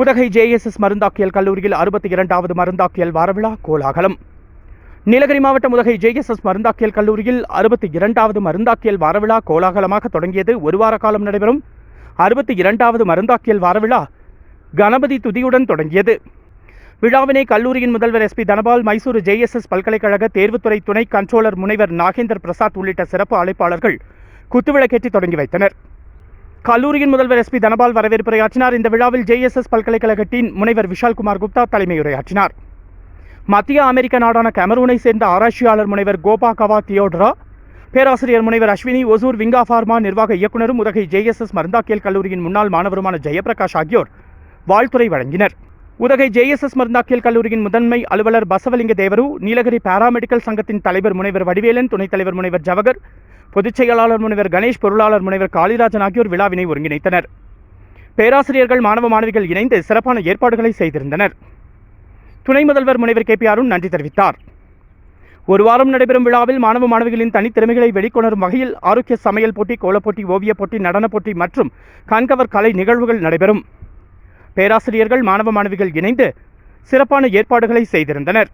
Udhagai JSS மருந்தாக்கியல் கல்லூரியில் அறுபத்தி இரண்டாவது மருந்தாக்கியல் வாரவிழா கோலாகலம். நீலகிரி மாவட்டம் உதகை ஜேஎஸ்எஸ் மருந்தாக்கியல் கல்லூரியில் அறுபத்தி இரண்டாவது மருந்தாக்கியல் வாரவிழா கோலாகலமாக தொடங்கியது ஒரு வார காலம் நடைபெறும். அறுபத்தி இரண்டாவது மருந்தாக்கியல் வாரவிழா கணபதி துதியுடன் தொடங்கியது. விழாவினை கல்லூரியின் முதல்வர் எஸ்பி தனபால் மைசூரு ஜேஎஸ்எஸ் பல்கலைக்கழக தேர்வுத்துறை துணை கண்ட்ரோலர் முனைவர் நாகேந்தர் பிரசாத் உள்ளிட்ட சிறப்பு அழைப்பாளர்கள் குத்துவிளக்கேற்றி தொடங்கி வைத்தனர். கல்லூரியின் முதல்வர் எஸ்பி தனபால் வரவேற்புரையாற்றினார். இந்த விழாவில் ஜேஎஸ்எஸ் பல்கலைக்கழகத்தின் முனைவர் விஷால்குமார் குப்தா தலைமையுரையாற்றினார். மத்திய அமெரிக்க நாடான கெமரூனை சேர்ந்த ஆராய்ச்சியாளர் முனைவர் கோபா கவா தியோடரா பேராசிரியர் முனைவர் அஸ்வினி ஒசூர் விங்கா ஃபார்மா நிர்வாக இயக்குநரும் உதகை ஜேஎஸ்எஸ் மருந்தாக்கியல் கல்லூரியின் முன்னாள் மாணவருமான ஜெயபிரகாஷ் ஆகியோர் வாழ்த்துரை வழங்கினர். உதகை ஜேஎஸ்எஸ் மருந்தாக்கியல் கல்லூரியின் முதன்மை அலுவலர் பசவலிங்க தேவரு நீலகிரி பாராமெடிக்கல் சங்கத்தின் தலைவர் முனைவர் வடிவேலன் துணைத் தலைவர் முனைவர் ஜவகர் பொதுச் செயலாளர் முனைவர் கணேஷ் பொருளாளர் முனைவர் காளிராஜன் ஆகியோர் விழாவினை ஒருங்கிணைத்தனர். பேராசிரியர்கள் மாணவ மாணவிகள் இணைந்து சிறப்பான ஏற்பாடுகளை செய்திருந்தனர். துணை முதல்வர் முனைவர் கே. பி. அருண் நன்றி தெரிவித்தார். ஒரு வாரம் நடைபெறும் விழாவில் மாணவ மாணவிகளின் தனித்திறமைகளை வெளிக்கொணரும் வகையில் ஆரோக்கிய சமையல் போட்டி கோலப்போட்டி ஓவியப் போட்டி நடனப் போட்டி மற்றும் கண்கவர் கலை நிகழ்வுகள் நடைபெறும். பேராசிரியர்கள் மாணவ மாணவிகள் இணைந்து சிறப்பான ஏற்பாடுகளை செய்திருந்தனர்.